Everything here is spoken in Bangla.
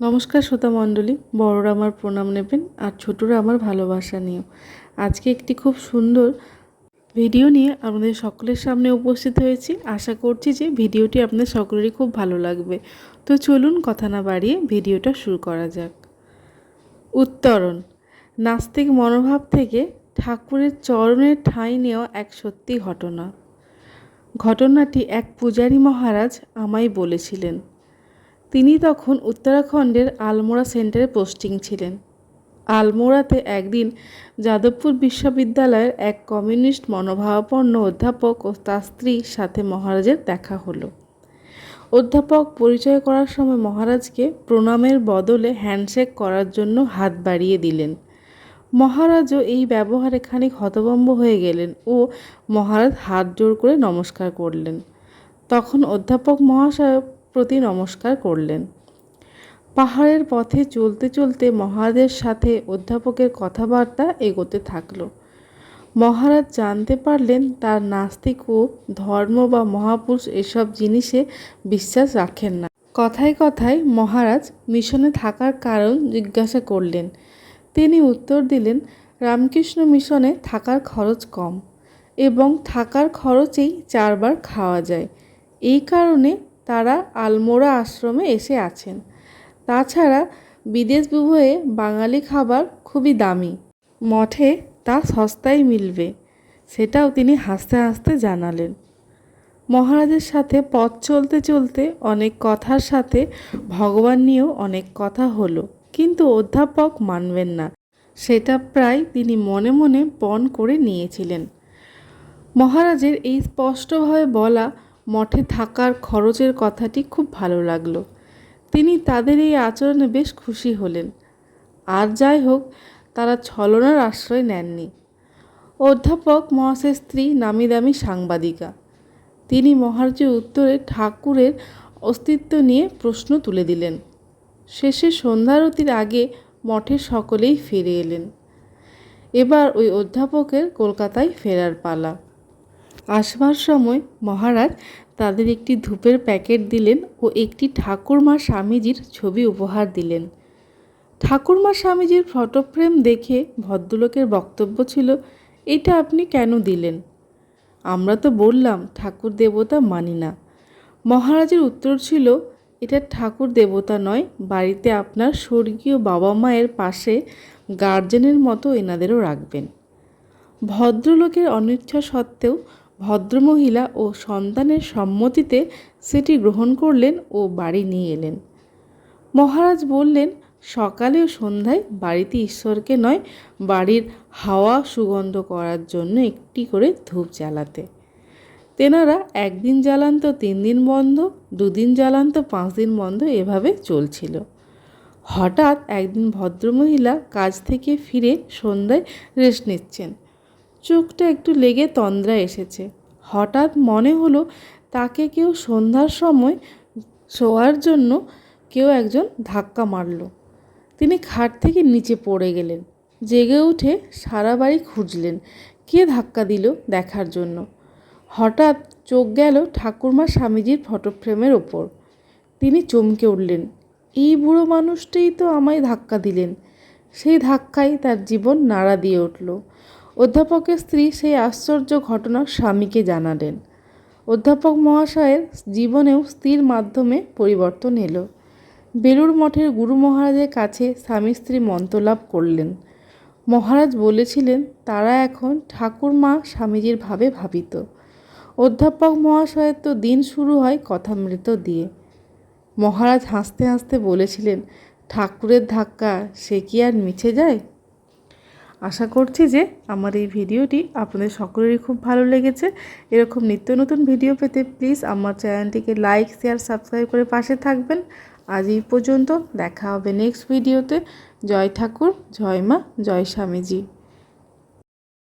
নমস্কার শ্রোতা মণ্ডলী, বড়রা আমার প্রণাম নেবেন আর ছোটরা আমার ভালোবাসা নিয়েও। আজকে একটি খুব সুন্দর ভিডিও নিয়ে আপনাদের সকলের সামনে উপস্থিত হয়েছি। আশা করছি যে ভিডিওটি আপনাদের সকলেরই খুব ভালো লাগবে। তো চলুন কথা না বাড়িয়ে ভিডিওটা শুরু করা যাক। উত্তরণ, নাস্তিক মনোভাব থেকে ঠাকুরের চরণের ঠাঁই নেওয়া এক সত্যি ঘটনা। ঘটনাটি এক পূজারী মহারাজ আমায় বলেছিলেন তিনি তখন উত্তরাখণ্ডের আলমোড়া সেন্টারে পোস্টিং ছিলেন। আলমোড়াতে একদিন যাদবপুর বিশ্ববিদ্যালয়ের এক কমিউনিস্ট মনোভাবাপন্ন অধ্যাপক ও তার স্ত্রীর সাথে মহারাজের দেখা হলো। অধ্যাপক পরিচয় করার সময় মহারাজকে প্রণামের বদলে হ্যান্ডশেক করার জন্য হাত বাড়িয়ে দিলেন। মহারাজও এই ব্যবহারে খানিক হতভম্ব হয়ে গেলেন ও মহারাজ হাত জোর করে নমস্কার করলেন। তখন অধ্যাপক মহাশয় প্রতি নমস্কার করলেন। পাহাড়ের পথে চলতে চলতে মহারাজের সাথে অধ্যাপকের কথাবার্তা এগোতে থাকল। মহারাজ জানতে পারলেন তার নাস্তিক ও ধর্ম বা মহাপুরুষ এসব জিনিসে বিশ্বাস রাখেন না। কথায় কথায় মহারাজ মিশনে থাকার কারণ জিজ্ঞাসা করলেন। তিনি উত্তর দিলেন, রামকৃষ্ণ মিশনে থাকার খরচ কম এবং থাকার খরচেই চারবার খাওয়া যায়। এই কারণে তারা আলমোড়া আশ্রমে এসে আছেন। তাছাড়া বিদেশ বিভয়ে বাঙালি খাবার খুবই দামি। মঠে তা সস্তায় মিলবে, সেটাও তিনি হাসতে হাসতে জানালেন। মহারাজের সাথে পথ চলতে চলতে অনেক কথার সাথে ভগবান নিয়েও অনেক কথা হলো, কিন্তু অধ্যাপক মানবেন না। সেটা প্রায় তিনি মনে মনে পণ করে নিয়েছিলেন। মহারাজের এই স্পষ্টভাবে বলা মঠে থাকার খরচের কথাটি খুব ভালো লাগল। তিনি তাদের এই আচরণে বেশ খুশি হলেন। আর যাই হোক, তারা ছলনার আশ্রয় নেননি। অধ্যাপক মহাশয়ের স্ত্রী নামি দামি সাংবাদিকা। তিনি মহারাজের উত্তরে ঠাকুরের অস্তিত্ব নিয়ে প্রশ্ন তুলে দিলেন। শেষে সন্ধ্যারতির আগে মঠের সকলেই ফিরে এলেন। এবার ওই অধ্যাপকের কলকাতায় ফেরার পালা। আসবার সময় মহারাজ তাদের একটি ধূপের প্যাকেট দিলেন ও একটি ঠাকুরমা স্বামীজির ছবি উপহার দিলেন। ঠাকুরমা স্বামীজির ফটোফ্রেম দেখে ভদ্রলোকের বক্তব্য ছিল, এটা আপনি কেন দিলেন? আমরা তো বললাম, ঠাকুর দেবতা মানি না। মহারাজের উত্তর ছিল, এটা ঠাকুর দেবতা নয়, বাড়িতে আপনার স্বর্গীয় বাবা মায়ের পাশে গার্জেনের মতো এনাদেরও রাখবেন। ভদ্রলোকের অনিচ্ছা সত্ত্বেও ভদ্রমহিলা ও সন্তানের সম্মতিতে সেটি গ্রহণ করলেন ও বাড়ি নিয়ে এলেন। মহারাজ বললেন, সকালে ও সন্ধ্যায় বাড়িতে ঈশ্বরকে নয়, বাড়ির হাওয়া সুগন্ধ করার জন্য একটি করে ধূপ জ্বালাতে। তেনারা একদিন জ্বালান তো তিন দিন বন্ধ, দুদিন জ্বালান তো পাঁচ দিন বন্ধ এভাবে চলছিল। হঠাৎ একদিন ভদ্রমহিলা কাজ থেকে ফিরে সন্ধ্যায় রেস্ট নিচ্ছেন। চোখটা একটু লেগে তন্দ্রা এসেছে। হঠাৎ মনে হলো তাকে কেউ সন্ধ্যার সময় শোয়ার জন্য কেউ একজন ধাক্কা মারল। তিনি খাট থেকে নিচে পড়ে গেলেন, জেগে উঠে সারা বাড়ি খুঁজলেন, কে ধাক্কা দিল দেখার জন্য। হঠাৎ চোখ গেল ঠাকুরমা স্বামীজির ফটোফ্রেমের ওপর। তিনি চমকে উঠলেন, এই বুড়ো মানুষটাই তো আমায় ধাক্কা দিলেন। সেই ধাক্কায় তার জীবন নাড়া দিয়ে উঠল। অধ্যাপকের স্ত্রী সেই আশ্চর্য ঘটনা স্বামীকে জানালেন। অধ্যাপক মহাশয়ের জীবনেও স্ত্রীর মাধ্যমে পরিবর্তন এলো। বেলুর মঠের গুরু মহারাজের কাছে স্বামী স্ত্রী মন্ত্রলাভ করলেন। মহারাজ বলেছিলেন, তারা এখন ঠাকুর মা স্বামীজির ভাবে ভাবিত। অধ্যাপক মহাশয়ের তো দিন শুরু হয় কথামৃত দিয়ে। মহারাজ হাসতে হাসতে বলেছিলেন, ঠাকুরের ধাক্কা, সে কি আর মিছে যায়? আশা করছি যে আমার এই ভিডিওটি আপনাদের সকলেরই খুব ভালো লেগেছে। এরকম নিত্য নতুন ভিডিও পেতে প্লিজ আমার চ্যানেলটিকে লাইক শেয়ার সাবস্ক্রাইব করে পাশে থাকবেন। আজ এই পর্যন্ত দেখা হবে নেক্সট ভিডিওতে জয় ঠাকুর, জয় মা, জয় স্বামীজি।